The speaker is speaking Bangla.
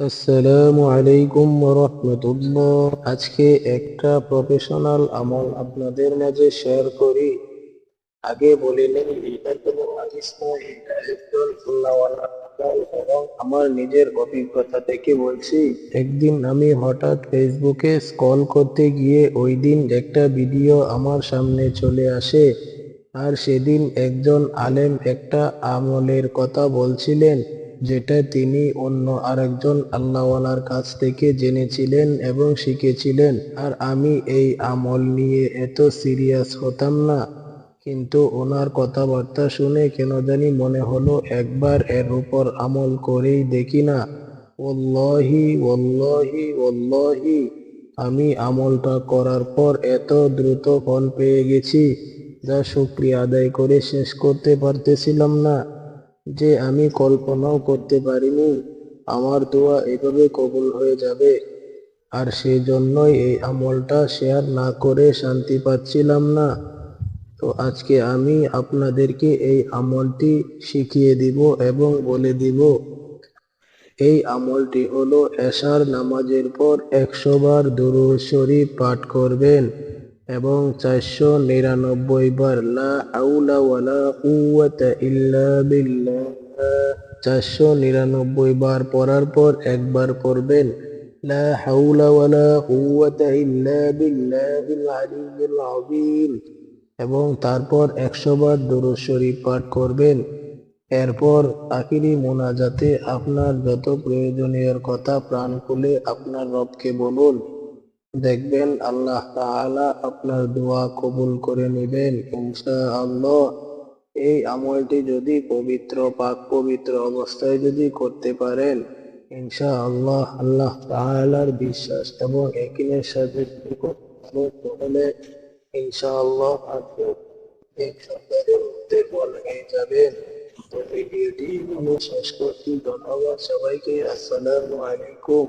আসসালামু আলাইকুম রহমতুল্লাহ। আজকে একটা প্রফেশনাল আমল আপনাদের মাঝে শেয়ার করি। আগে বলে নেই, এটা কোনো হাদিস নয়, এটা একজন আল্লাহওয়ালা আমল। এবং আমার নিজের অভিজ্ঞতা থেকে বলছি, একদিন আমি হঠাৎ ফেসবুকে স্কল করতে গিয়ে ওই দিন একটা ভিডিও আমার সামনে চলে আসে। আর সেদিন একজন আলেম একটা আমলের কথা বলছিলেন। যেটা তিনি অন্য আরেকজন আল্লাহওয়ালার কাছ থেকে জেনেছিলেন এবং শিখেছিলেন। আর আমি এই আমল নিয়ে এত সিরিয়াস হতাম না। কিন্তু ওনার কথাবার্তা শুনে কেন জানি মনে হলো, একবার এর উপর আমল করেই দেখি না। ওল্লাহি ওল্লাহি ওল্লাহি। আমি আমলটা করার পর এত দ্রুত ফল পেয়ে গেছি, যা শুক্রিয়া আদায় করে শেষ করতে পারতেছিলাম না। যে আমি কল্পনাও করতে পারিনি, আমার দোয়া এভাবে কবুল হয়ে যাবে। আর সেই জন্যই এই আমলটা শেয়ার না করে শান্তি পাচ্ছিলাম না। তো আজকে আমি আপনাদেরকে এই আমলটি শিখিয়ে দিব এবং বলে দিব। এই আমলটি হলো এশার নামাজের পর একশো বার দুরুদ শরীফ পাঠ করবেন। এবং চারশো নিরানব্বই বার লা ইল্লা চারশো নিরানব্বই বার পড়ার পর একবার পড়বেন, লা এবং তারপর একশো বার দুরূদ শরীফ পাঠ করবেন। এরপর আখিরি মোনাজাতে আপনার যত প্রয়োজনীয় কথা প্রাণ খুলে আপনার রবকে বলুন। দেখবেন আল্লাহ তাআলা আপনার দোয়া কবুল করে নেবেন, ইনশাআল্লাহ। এই আমলটি যদি পবিত্র, পাক পবিত্র অবস্থায় যদি করতে পারেন, ইনশাআল্লাহ আল্লাহ তাআলার বিশ্বাস এবং একিনের সাথে যদি করতে পারেন ইনশাআল্লাহ আপনি এক সপ্তাহের মধ্যে হয়ে যাবেন তো ভিডিওটি ধন্যবাদ সবাইকে। আসসালামু আলাইকুম।